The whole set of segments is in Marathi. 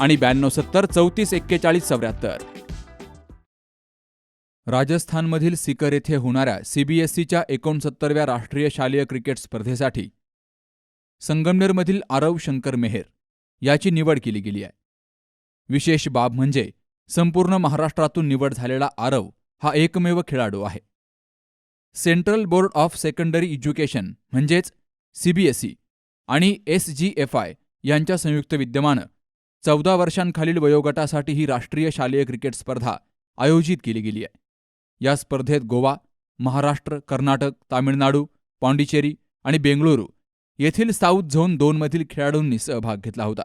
आणि ब्याण्णव सत्तर चौतीस एक्केचाळीस चौऱ्याहत्तर. राजस्थानमधील सिकर येथे होणाऱ्या सीबीएसईच्या एकोणसत्तरव्या राष्ट्रीय शालेय क्रिकेट स्पर्धेसाठी संगमनेरमधील आरव शंकर मेहेर याची निवड केली गेली आहे. विशेष बाब म्हणजे संपूर्ण महाराष्ट्रातून निवड झालेला आरव हा एकमेव खेळाडू आहे. Central board of secondary education म्हणजेच सीबीएसई आणि एस जी एफ आय यांच्या संयुक्त विद्यमानं चौदा वर्षांखालील वयोगटासाठी ही राष्ट्रीय शालेय क्रिकेट स्पर्धा आयोजित केली गेली आहे. या स्पर्धेत गोवा महाराष्ट्र कर्नाटक तामिळनाडू पाँडिचेरी आणि बेंगळुरू येथील साऊथ झोन दोनमधील खेळाडूंनी सहभाग घेतला होता.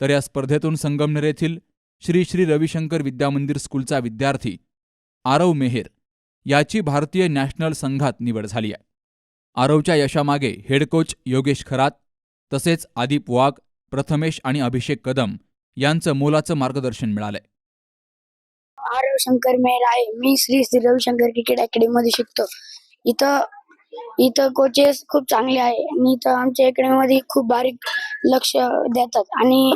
तर या स्पर्धेतून संगमनेर येथील श्री श्री रविशंकर विद्यामंदिर स्कूलचा विद्यार्थी आरव मेहेर याची भारतीय नॅशनल संघात निवड झाली आहे. आरवच्या यशामागे हेड कोच योगेश खरात तसेच आदिप वाघ प्रथमेश आणि अभिषेक कदम यांचं मोलाचं मार्गदर्शन मिळालंय. रविशंकर शंकर मेहर आहे. मी श्री श्री रविशंकर क्रिकेट अकॅडमी मध्ये शिकतो. इथं इथं कोचेस खूप चांगले आहे आणि इथं आमच्या अकॅडमी मध्ये खूप बारीक लक्ष देतात. आणि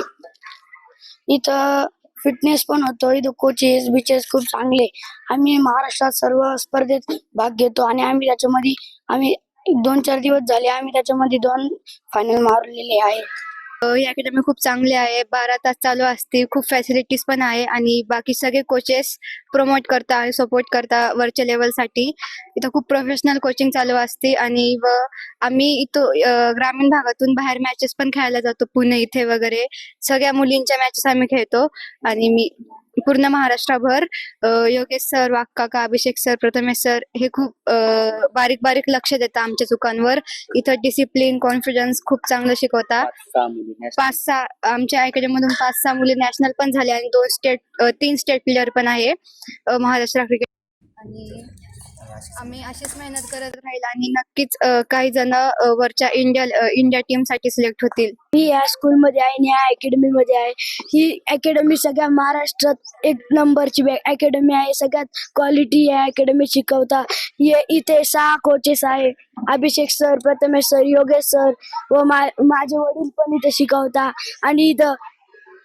इथं फिटनेस पण होतो. इथं कोचेस बिचेस खूप चांगले. आम्ही महाराष्ट्रात सर्व स्पर्धेत भाग घेतो आणि आम्ही त्याच्यामध्ये आम्ही दोन चार दिवस झाले आम्ही त्याच्यामध्ये दोन फायनल मारलेले आहे ही अकॅडमी खूप चांगली आहे. बारा तास चालू असते खूप फॅसिलिटीज पण आहे आणि बाकी सगळे कोचेस प्रमोट करता आणि सपोर्ट करता वरच्या लेवलसाठी इथं खूप प्रोफेशनल कोचिंग चालू असते आणि व आम्ही इथं ग्रामीण भागातून बाहेर मॅचेस पण खेळायला जातो. पुणे इथे वगैरे. सगळ्या मुलींच्या मॅचेस आम्ही खेळतो आणि मी पूर्ण महाराष्ट्रभर Yogesh sir Wakkaka Abhishek sir Prathamesh sir हे खूप बारीक बारीक लक्ष देतात आमच्या चुकांवर. इथं डिसिप्लिन कॉन्फिडन्स खूप चांगलं शिकवता पाच सहा आमच्या अकॅडमी मधून पाच सहा मुली नॅशनल पण झाले आणि दोन स्टेट तीन स्टेट प्लेअर पण आहे महाराष्ट्र क्रिकेट आणि आम्ही अशीच मेहनत करत राहील आणि नक्कीच काही जण वरच्या इंडिया इंडिया टीमसाठी सिलेक्ट होतील. मी या स्कूलमध्ये आहे आणि या अकॅडमी मध्ये आहे. ही अकॅडमी सगळ्या महाराष्ट्रात एक नंबरची अकॅडमी आहे. सगळ्यात क्वालिटी या अकॅडमी शिकवता. हे इथे सहा कोचेस आहे. Abhishek sir Prathamesh sir Yogesh sir व मा- माझे वडील पण इथे शिकवता. आणि इथं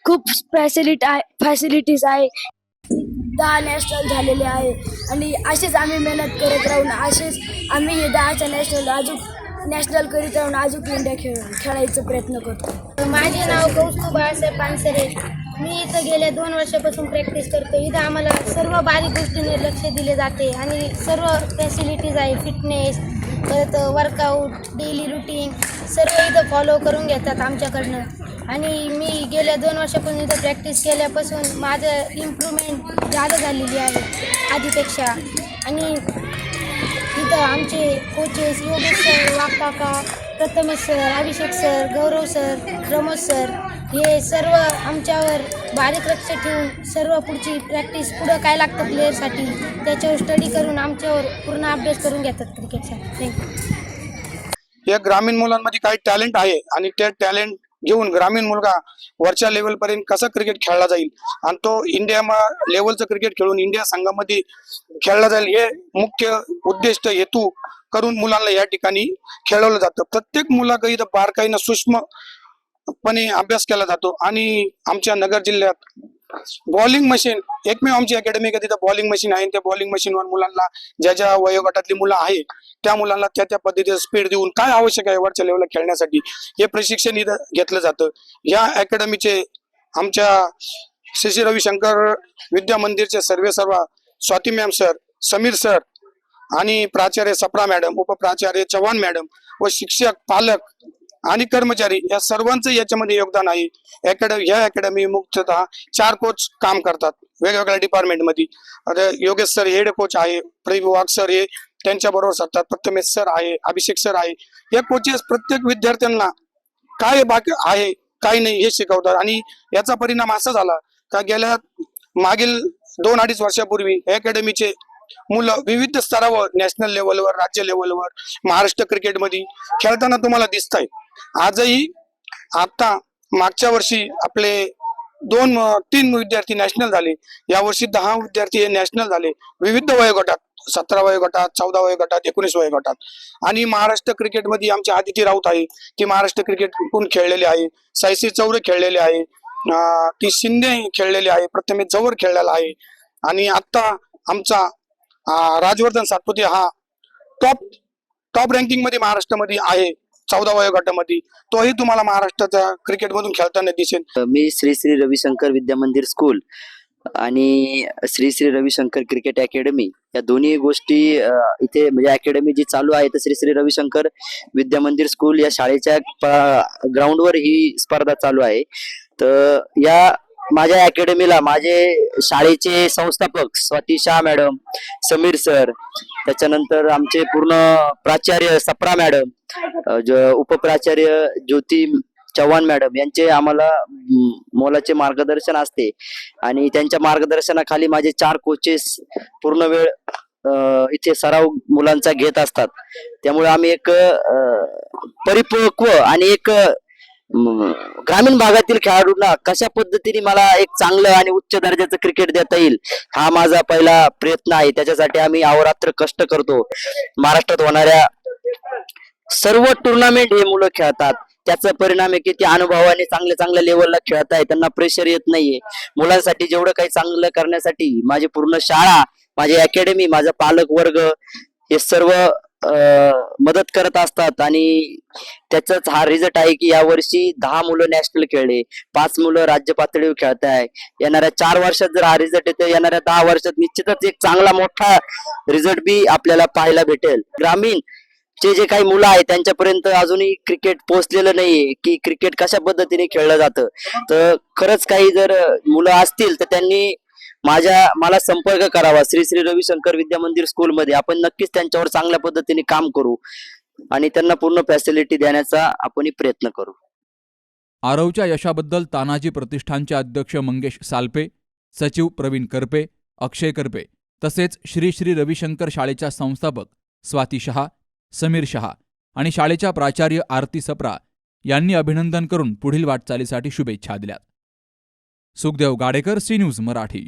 खूप फॅसिलिटी आहे फॅसिलिटीज आहे. दहा नॅशनल झालेले आहे. आणि असेच आम्ही मेहनत करत राहून असेच आम्ही हे दहाच्या नॅशनल अजून नॅशनल करीत राहून अजून इंडिया खेळ खेळायचा प्रयत्न करतो. माझे नाव कौस्तुभ बाळासाहेब पानसरे. मी इथं गेल्या दोन वर्षापासून प्रॅक्टिस करतो इथं आम्हाला सर्व बारीक गोष्टींवर लक्ष दिले जाते. आणि सर्व फॅसिलिटीज आहे फिटनेस परत वर्कआउट डेली रुटीन सर्व इथं फॉलो करून घेतात आमच्याकडनं. आणि मी गेल्या दोन वर्षापासून इथं प्रॅक्टिस केल्यापासून माझं इम्प्रूव्हमेंट जादा झालेली आहे आधीपेक्षा. आणि इथं आमचे coaches Yogesh sir Wakaka Prathamesh sir Abhishek sir Gaurav sir Pramod sir हे सर्व आमच्यावर बारीक लक्ष ठेवून सर्व पुढची प्रॅक्टिस पुढं काय लागतं प्लेअरसाठी त्याच्यावर स्टडी करून आमच्यावर पूर्ण अभ्यास करून घेतात क्रिकेटचा थँक्यू या ग्रामीण मुलांमध्ये काही टॅलेंट आहे आणि ते टॅलेंट घेऊन ग्रामीण मुलगा वरच्या लेवल पर्यंत कसा क्रिकेट खेळला जाईल? आणि तो इंडिया लेवलचं क्रिकेट खेळून इंडिया संघामध्ये खेळला जाईल हे मुख्य उद्दिष्ट हेतू करून मुलांना या ठिकाणी खेळवलं जातं. प्रत्येक मुलाकडे इथं बारकाईनं सूक्ष्मपणे अभ्यास केला जातो. आणि आमच्या नगर जिल्ह्यात बॉलिंग मशीन एकमेव आमची अकॅडमी तिथं बॉलिंग मशीन आहे. त्या बॉलिंग मशीनवर मुलांना ज्या ज्या वयोगटातली मुलं आहे त्या मुलांना त्या त्या पद्धतीचं स्पीड देऊन काय आवश्यक आहे वरच्या लेवलला खेळण्यासाठी हे प्रशिक्षण इथं घेतलं जातं. या अकॅडमीचे आमच्या श्री श्री रविशंकर विद्या मंदिरचे सर्वे सर्व Swati ma'am sir Samir sir आणि प्राचार्य सप्रा मॅडम उपप्राचार्य चव्हाण मॅडम व शिक्षक पालक आणि कर्मचारी या सर्वांचं याच्यामध्ये योगदान आहे. अकॅडमी या अकॅडमी मुख्यतः चार कोच काम करतात वेगवेगळ्या डिपार्टमेंटमध्ये योगेश सर हेड कोच आहे प्रदीप वाघ सर हे त्यांच्या बरोबर प्रथमेश सर आहे अभिषेक सर आहे. या कोचेस प्रत्येक विद्यार्थ्यांना काय बाकी आहे काय नाही हे शिकवतात आणि याचा परिणाम असा झाला का गेल्या मागील दोन अडीच वर्षापूर्वी अकॅडमीचे मुलं विविध स्तरावर नॅशनल लेवलवर राज्य लेवलवर महाराष्ट्र क्रिकेटमध्ये खेळताना तुम्हाला दिसत आहे आजही आता मागच्या वर्षी आपले दोन तीन विद्यार्थी नॅशनल झाले. यावर्षी दहा विद्यार्थी हे नॅशनल झाले. विविध वयोगटात सतरा वयोगटात चौदा वयोगटात एकोणीस वयोगटात. आणि महाराष्ट्र क्रिकेटमध्ये आमचे आदिती राऊत आहे. ती महाराष्ट्र क्रिकेट पण खेळलेली आहे. सायसी चौरे खेळलेले आहे. ती शिंदे खेळलेली आहे. प्रथमेश जवळ खेळलेला आहे. आणि आता आमचा राजवर्धन सातपुते हा टॉप टॉप रँकिंगमध्ये महाराष्ट्रामध्ये आहे चौदा वयोगटामध्ये तोही तुम्हाला महाराष्ट्राच्या क्रिकेटमधून खेळताना दिसेल. मी श्री श्री रविशंकर विद्या मंदिर स्कूल आणि श्री श्री रविशंकर क्रिकेट अकॅडमी या दोन्ही गोष्टी इथे म्हणजे अकॅडमी जी चालू आहे तर श्री श्री रविशंकर विद्या मंदिर स्कूल या शाळेच्या ग्राउंडवर ही स्पर्धा चालू आहे. तर या माझ्या अकॅडमीला माझे शाळेचे संस्थापक स्वाती शाह मॅडम समीर सर त्याच्यानंतर आमचे पूर्ण प्राचार्य सप्रा मॅडम ज- उपप्राचार्य ज्योती चव्हाण मॅडम यांचे आम्हाला मोलाचे मार्गदर्शन असते. आणि त्यांच्या मार्गदर्शनाखाली माझे चार कोचेस पूर्ण वेळ इथे सराव मुलांचा घेत असतात. त्यामुळे आम्ही एक परिपक्व आणि एक ग्रामीण भागातील खेळाडूंना कशा पद्धतीने मला एक चांगलं आणि उच्च दर्जाचं क्रिकेट देता येईल हा माझा पहिला प्रयत्न आहे. त्याच्यासाठी आम्ही अहोरात्र कष्ट करतो. महाराष्ट्रात होणाऱ्या सर्व टुर्नामेंट हे मुलं खेळतात. त्याचा परिणाम आहे की ते अनुभवाने चांगल्या चांगल्या लेवलला खेळत आहे. त्यांना प्रेशर येत नाहीये. मुलांसाठी जेवढं काही चांगलं करण्यासाठी माझी पूर्ण शाळा माझी अकॅडमी माझा पालक वर्ग हे सर्व मदत करत असतात आणि त्याचाच हा रिझल्ट आहे की यावर्षी दहा मुलं नॅशनल खेळले. पाच मुलं राज्य पातळीवर खेळत आहे. येणाऱ्या चार वर्षात जर हा रिझल्ट येतो येणाऱ्या दहा वर्षात निश्चितच एक चांगला मोठा रिझल्ट बी आपल्याला पाहायला भेटेल. ग्रामीण चे जे काही मुलं आहेत त्यांच्यापर्यंत अजूनही क्रिकेट पोहोचलेलं नाहीये की क्रिकेट कशा पद्धतीने खेळलं जातं. तर खरंच काही जर मुलं असतील तर त्यांनी माझ्या मला संपर्क करावा. श्री श्री रविशंकर विद्या मंदिर स्कूलमध्ये आपण नक्कीच त्यांच्यावर चांगल्या पद्धतीने काम करू आणि त्यांना पूर्ण फॅसिलिटी देण्याचा आपण प्रयत्न करू. आरवच्या यशाबद्दल तानाजी प्रतिष्ठानचे अध्यक्ष मंगेश सालपे सचिव प्रवीण करपे अक्षय करपे तसेच श्री श्री रविशंकर शाळेच्या संस्थापक स्वाती शहा समीर शहा आणि शाळेच्या प्राचार्य आरती सप्रा यांनी अभिनंदन करून पुढील वाटचालीसाठी शुभेच्छा दिल्यात. Sukhdev Gadekar C news Marathi.